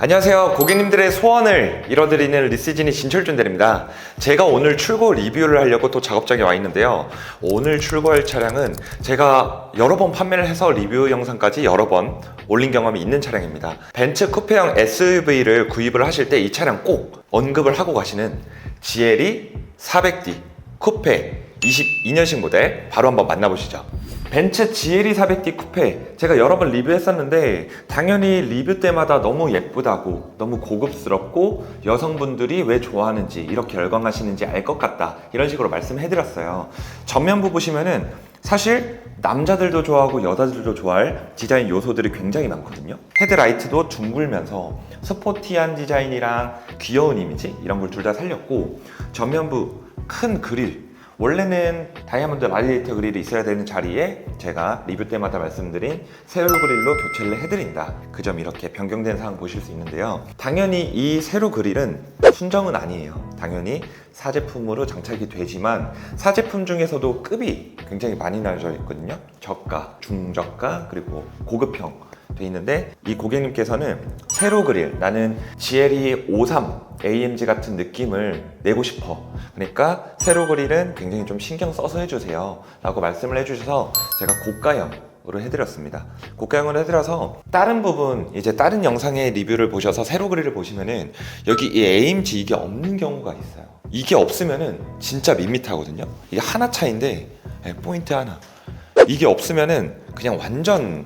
안녕하세요. 고객님들의 소원을 이뤄드리는 리시진이 진철준 대리입니다. 제가 오늘 출고 리뷰를 하려고 또 작업장에 와 있는데요. 오늘 출고할 차량은 제가 여러 번 판매를 해서 리뷰 영상까지 여러 번 올린 경험이 있는 차량입니다. 벤츠 쿠페형 SUV를 구입을 하실 때 이 차량 꼭 언급을 하고 가시는 GLE 400D 쿠페 22년식 모델 바로 한번 만나보시죠. 벤츠 GLE 400D 쿠페. 제가 여러 번 리뷰했었는데 당연히 리뷰 때마다 너무 예쁘다고 너무 고급스럽고 여성분들이 왜 좋아하는지 이렇게 열광하시는지 알 것 같다. 이런 식으로 말씀해드렸어요. 전면부 보시면은 사실 남자들도 좋아하고 여자들도 좋아할 디자인 요소들이 굉장히 많거든요. 헤드라이트도 둥글면서 스포티한 디자인이랑 귀여운 이미지 이런 걸 둘 다 살렸고 전면부 큰 그릴 원래는 다이아몬드 라디에이터 그릴이 있어야 되는 자리에 제가 리뷰 때마다 말씀드린 세로 그릴로 교체를 해드린다. 그 점 이렇게 변경된 사항 보실 수 있는데요. 당연히 이 세로 그릴은 순정은 아니에요. 당연히 사제품으로 장착이 되지만 사제품 중에서도 급이 굉장히 많이 나눠져 있거든요. 저가, 중저가, 그리고 고급형 돼 있는데 이 고객님께서는 세로 그릴 나는 GLE 53 AMG 같은 느낌을 내고 싶어. 그러니까 세로 그릴은 굉장히 좀 신경 써서 해주세요. 라고 말씀을 해주셔서 제가 고가형 으로 해드렸습니다. 고가형으로 해드려서 다른 부분 이제 다른 영상의 리뷰를 보셔서 세로 그릴을 보시면은 여기 이 AMG 이게 없는 경우가 있어요. 이게 없으면은 진짜 밋밋하거든요. 이게 하나 차인데 네, 포인트 하나. 이게 없으면은 그냥 완전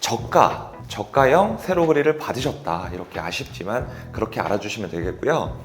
저가 저가형 세로 그릴을 받으셨다. 이렇게 아쉽지만 그렇게 알아주시면 되겠고요.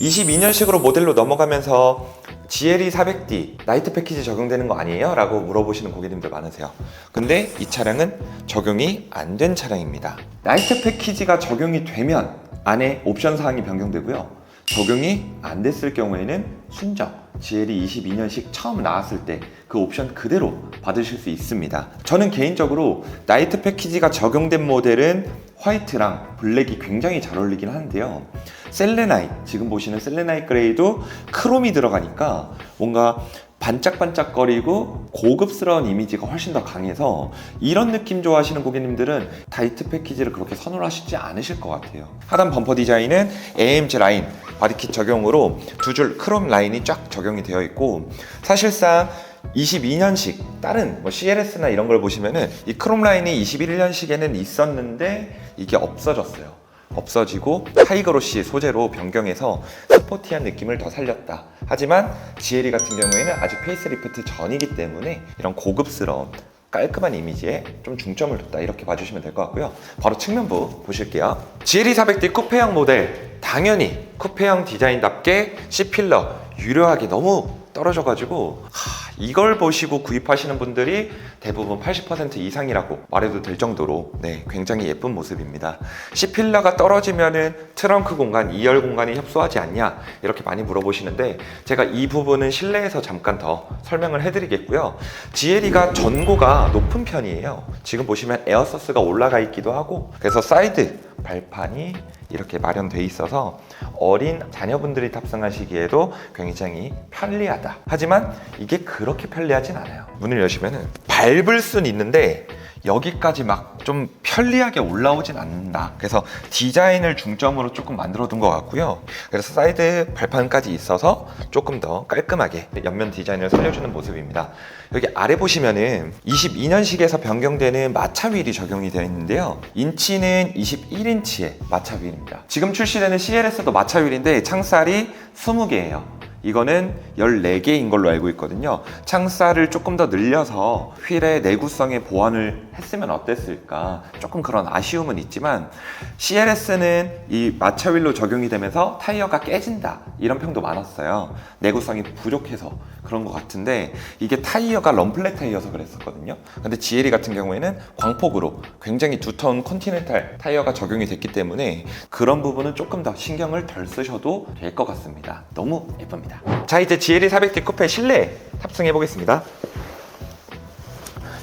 22년식으로 모델로 넘어가면서 GLE 400D 나이트 패키지 적용되는 거 아니에요? 라고 물어보시는 고객님들 많으세요. 근데 이 차량은 적용이 안 된 차량입니다. 나이트 패키지가 적용이 되면 안에 옵션 사항이 변경되고요. 적용이 안 됐을 경우에는 순정 GLE 22년식 처음 나왔을 때 그 옵션 그대로 받으실 수 있습니다. 저는 개인적으로 나이트 패키지가 적용된 모델은 화이트랑 블랙이 굉장히 잘 어울리긴 하는데요. 셀레나이 지금 보시는 셀레나이 그레이도 크롬이 들어가니까 뭔가 반짝반짝거리고 고급스러운 이미지가 훨씬 더 강해서 이런 느낌 좋아하시는 고객님들은 다이트 패키지를 그렇게 선호를 하시지 않으실 것 같아요. 하단 범퍼 디자인은 AMG 라인 바디킷 적용으로 두 줄 크롬 라인이 쫙 적용이 되어 있고 사실상 22년식 다른 뭐 CLS나 이런 걸 보시면은 이 크롬 라인이 21년식에는 있었는데 이게 없어졌어요. 없어지고 타이거로시 소재로 변경해서 스포티한 느낌을 더 살렸다. 하지만 GLE 같은 경우에는 아직 페이스리프트 전이기 때문에 이런 고급스러운 깔끔한 이미지에 좀 중점을 뒀다. 이렇게 봐주시면 될 것 같고요. 바로 측면부 보실게요. GLE 400D 쿠페형 모델. 당연히 쿠페형 디자인답게 C필러 유려하게 너무 떨어져가지고 하, 이걸 보시고 구입하시는 분들이 대부분 80% 이상이라고 말해도 될 정도로 네, 굉장히 예쁜 모습입니다. C필러가 떨어지면은 트렁크 공간, 2열 공간이 협소하지 않냐 이렇게 많이 물어보시는데 제가 이 부분은 실내에서 잠깐 더 설명을 해드리겠고요. GLE가 전고가 높은 편이에요. 지금 보시면 에어서스가 올라가 있기도 하고 그래서 사이드 발판이 이렇게 마련돼 있어서 어린 자녀분들이 탑승하시기에도 굉장히 편리하다. 하지만 이게 그렇게 편리하진 않아요. 문을 여시면은 밟을 순 있는데 여기까지 막 좀 편리하게 올라오진 않는다. 그래서 디자인을 중점으로 조금 만들어 둔 것 같고요. 그래서 사이드 발판까지 있어서 조금 더 깔끔하게 옆면 디자인을 살려주는 모습입니다. 여기 아래 보시면은 22년식에서 변경되는 마차 휠이 적용이 되어 있는데요. 인치는 21인치의 마차 휠입니다. 지금 출시되는 CLS도 마차 휠인데 창살이 20개예요. 이거는 14개인 걸로 알고 있거든요. 창살을 조금 더 늘려서 휠의 내구성에 보완을 했으면 어땠을까. 조금 그런 아쉬움은 있지만 CLS는 이 마차 휠로 적용이 되면서 타이어가 깨진다. 이런 평도 많았어요. 내구성이 부족해서 그런 것 같은데 이게 타이어가 럼플렛 타이어여서 그랬었거든요. 근데 GLE 같은 경우에는 광폭으로 굉장히 두터운 컨티넨탈 타이어가 적용이 됐기 때문에 그런 부분은 조금 더 신경을 덜 쓰셔도 될 것 같습니다. 너무 예쁩니다. 자 이제 GLE 400D 쿠페 실내 탑승해 보겠습니다.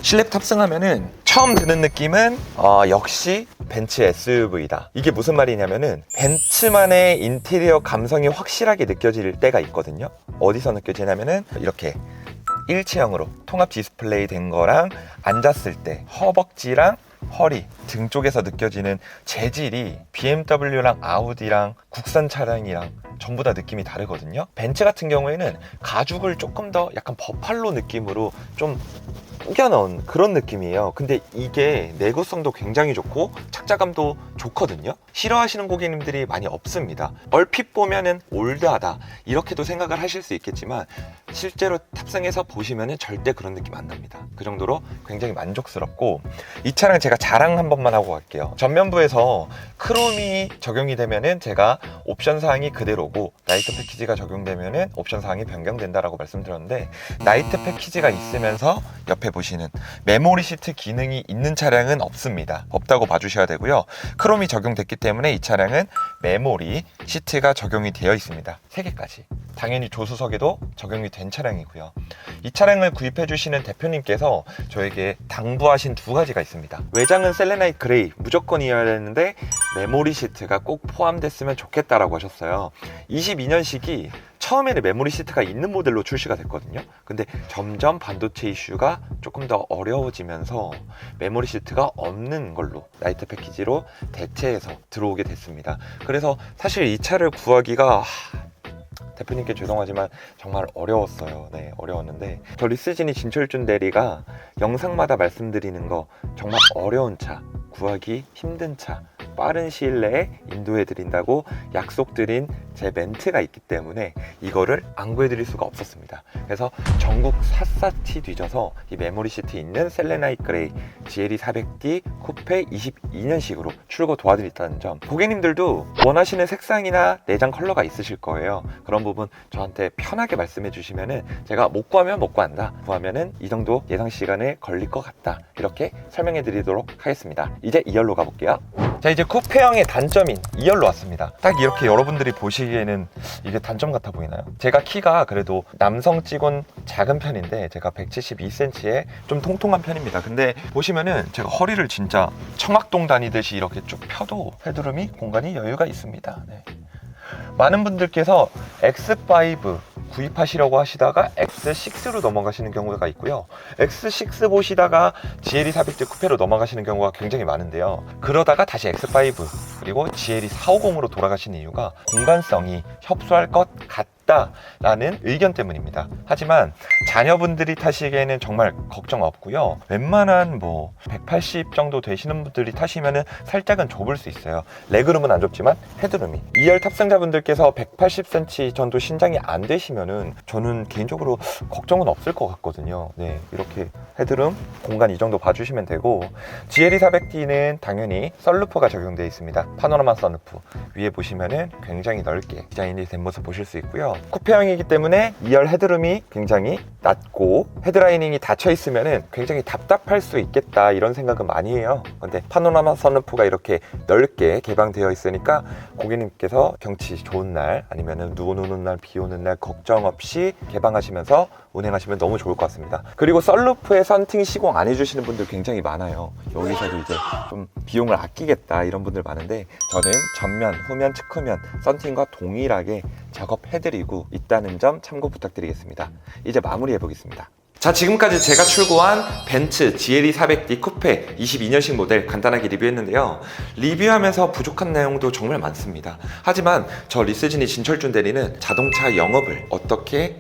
실내 탑승하면은 처음 드는 느낌은 어, 역시 벤츠 SUV다. 이게 무슨 말이냐면은 벤츠만의 인테리어 감성이 확실하게 느껴질 때가 있거든요. 어디서 느껴지냐면은 이렇게 일체형으로 통합 디스플레이 된 거랑 앉았을 때 허벅지랑 허리, 등 쪽에서 느껴지는 재질이 BMW랑 아우디랑 국산 차량이랑 전부 다 느낌이 다르거든요. 벤츠 같은 경우에는 가죽을 조금 더 약간 버팔로 느낌으로 좀 꾸겨 넣은 그런 느낌이에요. 근데 이게 내구성도 굉장히 좋고 착자감도 좋거든요. 싫어하시는 고객님들이 많이 없습니다. 얼핏 보면은 올드하다 이렇게도 생각을 하실 수 있겠지만 실제로 탑승해서 보시면은 절대 그런 느낌 안 납니다. 그 정도로 굉장히 만족스럽고 이 차량 제가 자랑 한 번만 하고 갈게요. 전면부에서 크롬이 적용이 되면은 제가 옵션 사항이 그대로고 나이트 패키지가 적용되면은 옵션 사항이 변경된다라고 말씀드렸는데 나이트 패키지가 있으면서 옆에 보시는 메모리 시트 기능이 있는 차량은 없습니다. 없다고 봐주셔야 되고 요. 크롬이 적용됐기 때문에 이 차량은 메모리 시트가 적용이 되어 있습니다. 3개까지. 당연히 조수석에도 적용이 된 차량이고요. 이 차량을 구입해 주시는 대표님께서 저에게 당부하신 두 가지가 있습니다. 외장은 셀레나이트 그레이 무조건이어야 되는데 메모리 시트가 꼭 포함됐으면 좋겠다라고 하셨어요. 22년식이 처음에는 메모리 시트가 있는 모델로 출시가 됐거든요. 근데 점점 반도체 이슈가 조금 더 어려워지면서 메모리 시트가 없는 걸로 나이트 패키지로 대체해서 들어오게 됐습니다. 그래서 사실 이 차를 구하기가 하, 대표님께 죄송하지만 정말 어려웠어요. 네, 어려웠는데 저 리스진이 진철준 대리가 영상마다 말씀드리는 거 정말 어려운 차, 구하기 힘든 차, 빠른 시일 내에 인도해 드린다고 약속드린 제 멘트가 있기 때문에 이거를 안 구해드릴 수가 없었습니다. 그래서 전국 샅샅이 뒤져서 이 메모리 시트 있는 셀레나이 그레이 GLE 400D 쿠페 22년식으로 출고 도와드렸다는 점 고객님들도 원하시는 색상이나 내장 컬러가 있으실 거예요. 그런 부분 저한테 편하게 말씀해 주시면은 제가 못 구하면 못 구한다. 구하면은 이 정도 예상 시간에 걸릴 것 같다. 이렇게 설명해 드리도록 하겠습니다. 이제 2열로 가볼게요. 자 이제 쿠페형의 단점인 2열로 왔습니다 딱 이렇게 여러분들이 보시기에는 이게 단점 같아 보이나요? 제가 키가 그래도 남성 치곤 작은 편인데 제가 172cm에 좀 통통한 편입니다 근데 보시면은 제가 허리를 진짜 청학동 다니듯이 이렇게 쭉 펴도 헤드룸이 공간이 여유가 있습니다 네. 많은 분들께서 X5 구입하시려고 하시다가 X6로 넘어가시는 경우가 있고요. X6 보시다가 GLE 400D 쿠페로 넘어가시는 경우가 굉장히 많은데요. 그러다가 다시 X5 그리고 GLE 450으로 돌아가시는 이유가 공간성이 협소할 것 같 다라는 의견 때문입니다. 하지만 자녀분들이 타시기에는 정말 걱정 없고요. 웬만한 뭐 180 정도 되시는 분들이 타시면은 살짝은 좁을 수 있어요. 레그룸은 안 좁지만 헤드룸이 2열 탑승자분들께서 180cm 정도 신장이 안 되시면은 저는 개인적으로 걱정은 없을 것 같거든요. 네, 이렇게 헤드룸 공간 이 정도 봐주시면 되고 GLE 400D는 당연히 썰루프가 적용되어 있습니다. 파노라마 썬루프 위에 보시면은 굉장히 넓게 디자인이 된 모습 보실 수 있고요. 쿠페형이기 때문에 2열 헤드룸이 굉장히 낮고 헤드라이닝이 닫혀 있으면은 굉장히 답답할 수 있겠다 이런 생각은 많이 해요. 근데 파노라마 썬루프가 이렇게 넓게 개방되어 있으니까 고객님께서 경치 좋은 날 아니면은 눈 오는 날, 비 오는 날 걱정 없이 개방하시면서 운행하시면 너무 좋을 것 같습니다. 그리고 썬루프에 썬팅 시공 안 해주시는 분들 굉장히 많아요. 여기서도 이제 좀 비용을 아끼겠다 이런 분들 많은데 저는 전면, 후면, 측후면 썬팅과 동일하게 작업해드리고 있다는 점 참고 부탁드리겠습니다. 이제 마무리해 보겠습니다. 자 지금까지 제가 출고한 벤츠 GLE 400D 쿠페 22년식 모델 간단하게 리뷰했는데요 리뷰하면서 부족한 내용도 정말 많습니다 하지만 저 리스진이 진철준 대리는 자동차 영업을 어떻게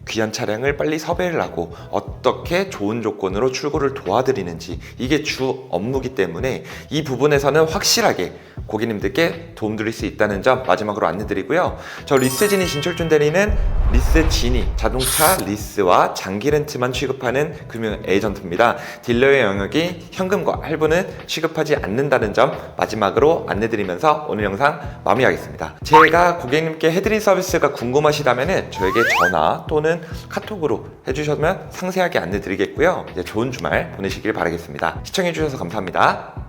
귀한 차량을 빨리 섭외를 하고 어떻게 좋은 조건으로 출고를 도와드리는지 이게 주 업무기 때문에 이 부분에서는 확실하게 고객님들께 도움드릴 수 있다는 점 마지막으로 안내드리고요 저 리스진이 진철준 대리는 리스진이 자동차 리스와 장기 렌트만 취급하는 금융 에이전트입니다. 딜러의 영역이 현금과 할부는 취급하지 않는다는 점 마지막으로 안내드리면서 오늘 영상 마무리하겠습니다. 제가 고객님께 해드릴 서비스가 궁금하시다면 저에게 전화 또는 카톡으로 해주시면 상세하게 안내 드리겠고요. 이제 좋은 주말 보내시길 바라겠습니다. 시청해주셔서 감사합니다.